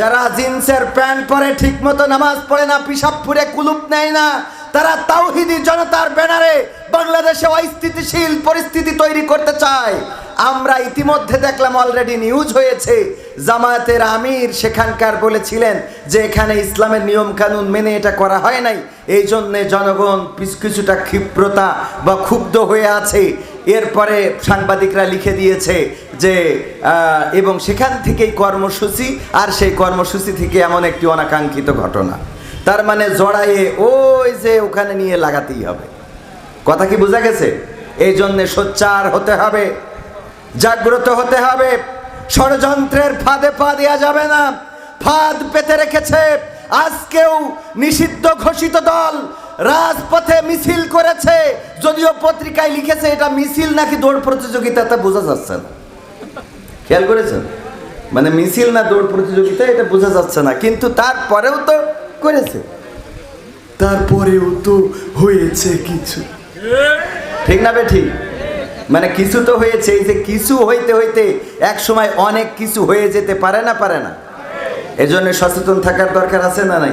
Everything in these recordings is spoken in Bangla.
যারা জিন্সের প্যান্ট পরে ঠিক মতো নামাজ পড়ে না পিসাব পুরে কুলুপ নেয় না, তারা তাওহিদি জনতার ব্যানারে বাংলাদেশে অস্থিতিশীল পরিস্থিতি তৈরি করতে চায়। আমরা ইতিমধ্যে দেখলাম অলরেডি নিউজ হয়েছে, জামায়াতের আমির সেখানকার বলেছিলেন যে এখানে ইসলামের নিয়ম কানুন মেনে এটা করা হয় নাই এই জন্যে জনগণ কিছুটা ক্ষিপ্রতা বা ক্ষুব্ধ হয়ে আছে। এরপরে সাংবাদিকরা লিখে দিয়েছে যে এবং সেখান থেকেই কর্মসূচি, আর সেই কর্মসূচি থেকে এমন একটি অনাকাঙ্ক্ষিত ঘটনা। তার মানে জড়ায়ে ওই যে ওখানে নিয়ে লাগাতেই হবে। কথা কি বোঝা গেছে? এই জন্যে সোচ্চার হতে হবে, জাগ্রত হতে হবে। ষড়যন্ত্রের ফাঁদে পা দেওয়া যাবে না। ফাঁদ পেতে রেখেছে। আজকেও নিষিদ্ধ ঘোষিত দল রাজপথে মিছিল করেছে। যদিও পত্রিকায় লিখেছে এটা মিছিল নাকি দৌড় প্রতিযোগিতা তা বোঝা যাচ্ছে না। খেয়াল করেছেন? মানে মিছিল না দৌড় প্রতিযোগিতা এটা বোঝা যাচ্ছে না। কিন্তু তারপরেও তো করেছে। তারপরেও তো হয়েছে কিছু। ঠিক না বে ঠিক? মানে কিছু তো হয়েছে এই যে কিছু হইতে হইতে এক সময় অনেক কিছু হয়ে যেতে পারে না পারে না। এজন্য সচেতন থাকার দরকার আছে না নাই?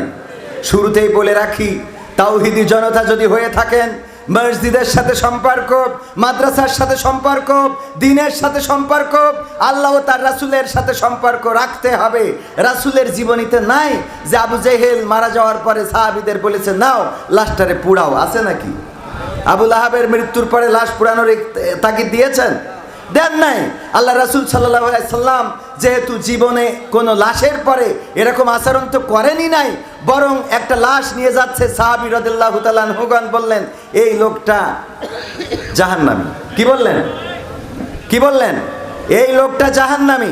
শুরুতেই বলে রাখি তাওহিদি জনতা যদি হয়ে থাকেন, মসজিদের সাথে সম্পর্ক, মাদ্রাসার সাথে সম্পর্ক, দিনের সাথে সম্পর্ক, আল্লাহ তার রাসুলের সাথে সম্পর্ক রাখতে হবে। রাসুলের জীবনীতে নাই যে আবু জেহেল মারা যাওয়ার পরে সাহাবিদের বলেছে, নাও, লাশটারে পুড়াও। আছে নাকি? আবুল আহাবের মৃত্যুর পরে লাশ পুরানোর তাগিদ দিয়েছেন? দেন নাই। আল্লাহ রাসুল সাল্লাহ সাল্লাম যেহেতু জীবনে কোনো লাশের পরে এরকম আচরণ তো করেনি নাই, বরং একটা লাশ নিয়ে যাচ্ছে সাহাবি রদুল্লাহ হুগান বললেন, এই লোকটা জাহান্নামী। কি বললেন? কি বললেন? এই লোকটা জাহান্নামী।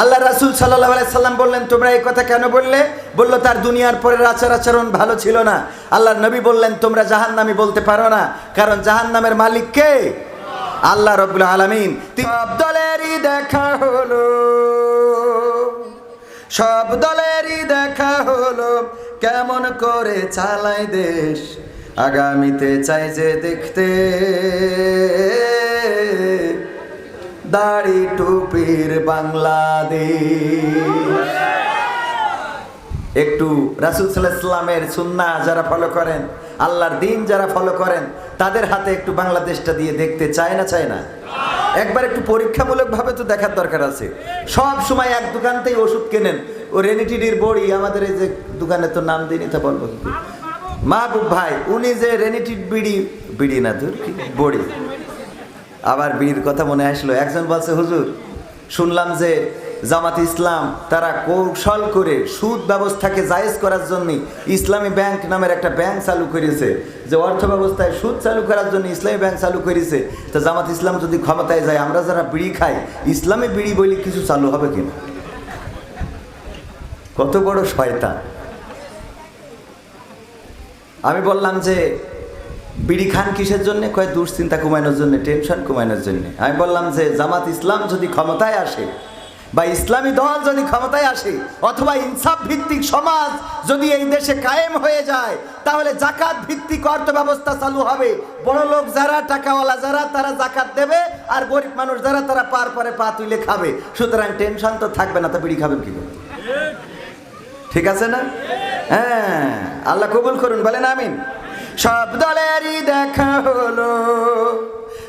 আল্লাহ রাসুল সাল্লাহ সাল্লাম বললেন, তোমরা এই কথা কেন বললে? বলল, তার দুনিয়ার পরের আচার আচরণ ভালো ছিল না। আল্লাহ নবী বললেন, তোমরা জাহান্নামী বলতে পারো না, কারণ জাহান্নামের মালিক কে? আল্লাহ রবুল আলমিন দেখা হলো। সব দলেরই দেখা হলো, কেমন করে চালাই দেশ। আগামীতে চাই যে দেখতে দাড়ি টুপির বাংলাদেশ। একটু রাসুল ইসলামের সুন্না যারা ফলো করেন, আল্লাহর দিন যারা ফলো করেন, তাদের হাতে একটু বাংলাদেশটা দিয়ে দেখতে চায় না চায় না? একবার একটু পরীক্ষামূলকভাবে তো দেখার দরকার আছে। সব সময় এক দোকানতেই ওষুধ কেনেন। ও রেনিটিডির বড়ি, আমাদের এই যে দোকানে তো নাম দিনই তা বলব কি? মাহবুব ভাই, উনি যে রেনিটিড বিড়ি বিড়ি না, ধর বড়ি। আবার বিড়ির কথা মনে আসলো। একজন বলছে, হুজুর, শুনলাম যে জামাত ইসলাম, তারা কৌশল করে সুদ ব্যবস্থাকে জায়েজ করার জন্য ইসলামী ব্যাংক নামের একটা ব্যাংক চালু করেছে। যে অর্থ ব্যবস্থায় সুদ চালু করার জন্য ইসলামী ব্যাংক চালু করেছে। তো জামাত ইসলাম যদি ক্ষমতায় যায়, আমরা যারা বিড়ি খাই, ইসলামী বিড়ি বলে কিছু চালু হবে কিনা? কত বড় শয়তান। আমি বললাম যে, বিড়ি খান কিসের জন্য? কয়, দুশ্চিন্তা কমানোর জন্য, টেনশন কমানোর জন্য। আমি বললাম যে, জামাত ইসলাম যদি ক্ষমতায় আসে বা ইসলামী দল যদি ক্ষমতায় আসে অথবা ইনসাফ ভিত্তিক সমাজ যদি এই দেশে কায়েম হয়ে যায়, তাহলে জাকাত ভিত্তিক অর্থ ব্যবস্থা চালু হবে। বড় লোক যারা টাকাওয়ালা যারা, তারা জাকাত দেবে আর গরিব মানুষ যারা, তারা পার পরে পা তুলে খাবে। সুতরাং টেনশন তো থাকবে না, তো বিড়ি খাবেন কি ঠিক আছে না? হ্যাঁ আল্লাহ কবুল করুন, বলেন আমিন। সব দলেরই দেখা হলো।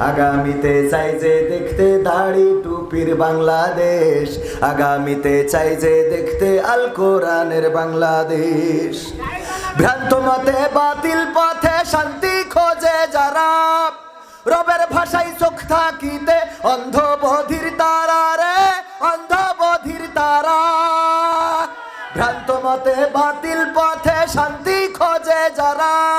আগামীতে চাই যে দেখতে দাড়ি টুপির বাংলাদেশ। আগামীতে চাই যে দেখতে আল কোরআনের বাংলাদেশ। ভ্রান্ত মতে বাতিল পথে শান্তি খোঁজে যারা। রবের ভাষায় চোখ থাকিতে অন্ধ বধির তারা রে অন্ধ বধির তারা। ভ্রান্ত মতে বাতিল পথে শান্তি খোঁজে যারা।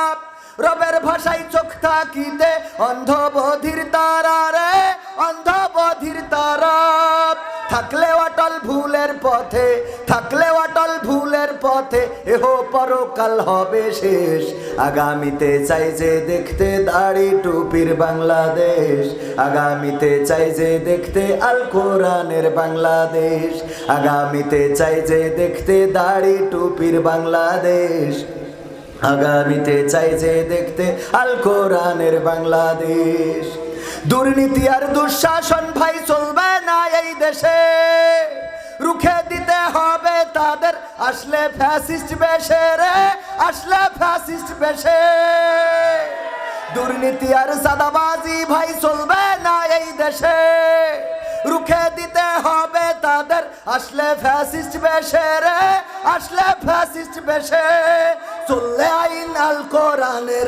রবের ভাষায় চোখ থাকিতে অন্ধ বধির তারা রে অন্ধ বধির তারা। থাকলে অটল ভুলের পথে, থাকলে অটল ভুলের পথে, এহ পরকাল হবে শেষ। আগামীতে চাই যে দেখতে দাড়ি টুপির বাংলাদেশ। আগামীতে চাই যে দেখতে আল কোরআনের বাংলাদেশ। আগামীতে চাই যে দেখতে দাড়ি টুপির বাংলাদেশ। আগামীতে চাই যে দেখতে আল কোরআনের বাংলাদেশ। দুর্নীতি আর দুঃশাসন ভাই, চলবে না এই দেশে। রুখে দিতে হবে তাদের। আসলে ফ্যাসিস্ট বেশে রে, আসলে ফ্যাসিস্ট বেশে। দুর্নীতি আর সাদাবাজি ভাই, চলবে না এই দেশে। রুখে দিতে হবে তাদের। আসলে ফ্যাসিস্ট বেশে রে, আসলে ফ্যাসিস্ট বেশে। চললে আইন আল কোরআনের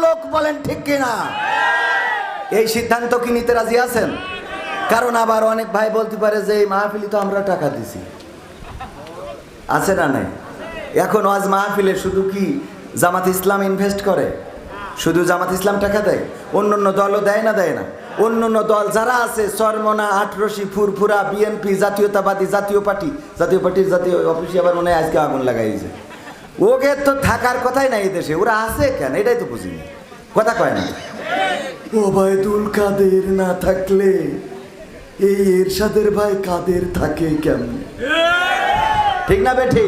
লোক বলেন ঠিক কিনা? এই সিদ্ধান্ত কি নিতে রাজি আছেন? কারণ আবার অনেক ভাই বলতে পারে যে এই মাহফিলি তো আমরা টাকা দিছি। আছে না নাই? এখন আজ মাহফিলে শুধু কি জামাত ইসলাম ইনভেস্ট করে? শুধু জামাত ইসলাম টাকা দেয়? অন্য অন্য দলও দেয় না দেয় না। অন্য অন্য দল যারা আছে, সরমনা আটরশি ফুরফুরা, বিএনপি, জাতীয়তাবাদী, জাতীয় পার্টি। জাতীয় পার্টির জাতীয় অফিসে আবার মনে হয় আজকে আগুন লাগাইছে। ওকে তো থাকার কথাই নাই এই দেশে ওরা আছে কেন? এটাই তো বুঝিনি। কথা কয় না। ওবায়দুল কাদের না থাকলে এই এরশাদের ভাই কাদের থাকে কেমনে? ঠিক না বেঠি?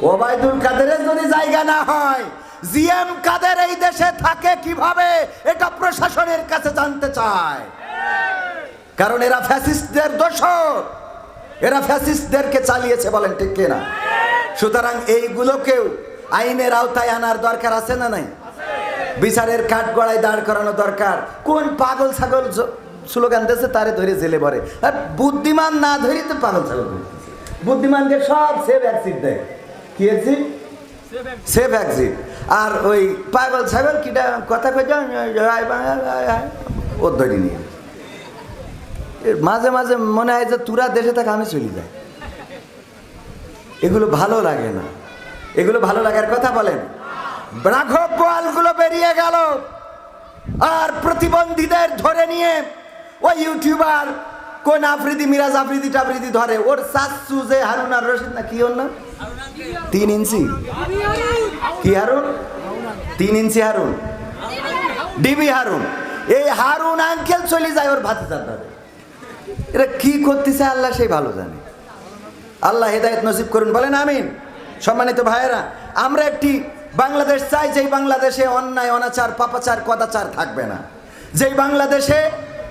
ওবায়দুল কাদেরের যদি জায়গা না হয় জিএম কাদের এই দেশে থাকে কীভাবে এটা প্রশাসনের কাছে জানতে চায়। কারণ এরা ফ্যাসিস্টদের দোষর। এরা ফ্যাসিস্টদেরকে চালিয়েছে বলেন ঠিক কিনা? সুতরাং এইগুলোকেও আইনের আওতায় আনার দরকার আছে না নাই? বিচারের কাঠ গড়ায় দাঁড় করানো দরকার। কোন পাগল ছাগল স্লোগান দিয়েছে তারে ধরে জেলে পড়ে আর বুদ্ধিমান না ধরি তো পাগল ছাগল। বুদ্ধিমানকে সব সেভ অ্যাক্সিট দেয়। কি অ্যাক্সিট সেভ অ্যাক্সিট আর ওই পাগল ছাগল কিটা কথা কই ও ধরি নিয়ে। মাঝে মাঝে মনে হয় যে তুরা দেশে থাকে আমি চলে যাই। এগুলো ভালো লাগে না। এগুলো ভালো লাগার কথা বলেন। রাঘব বোয়ালগুলো বেরিয়ে গেল। আর প্রতিবন্ধীদের ধরে নিয়ে ওই ইউটিউবার কোন আফ্রিদি, মিরাজ আফ্রিদি টাফ্রিদি ধরে। ওর সাসু যে হারুন আর রশিদ না, কি ওর তিন ইঞ্চি। কি হারুন? তিন ইঞ্চি হারুন। ডিবি হারুন। এই হারুন আঙ্কেল চলে যায় ওর ভাতিজার ধরে এরা কি করতেছে আল্লাহ সেই ভালো জানে। আল্লাহ হেদায়ত নসিব করুন। বলেন আমিন। সম্মানিত ভাইয়েরা, আমরা একটি বাংলাদেশ চাই, যেই বাংলাদেশে অন্যায়, অনাচার, পাপাচার, কদাচার থাকবে না। যেই বাংলাদেশে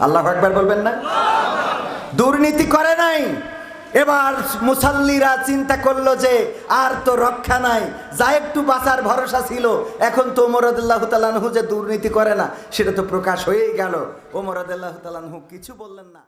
আল্লাহ একবার বলবেন না? দুর্নীতি করে নাই। এবার মুসাল্লিরা চিন্তা করল যে আর তো রক্ষা নাই। যা একটু বাঁচার ভরসা ছিল, এখন তো ওমরদুল্লাহ তালানহু যে দুর্নীতি করে না, সেটা তো প্রকাশ হয়েই গেল। ওমরদুল্লাহ তালানহু কিছু বললেন না।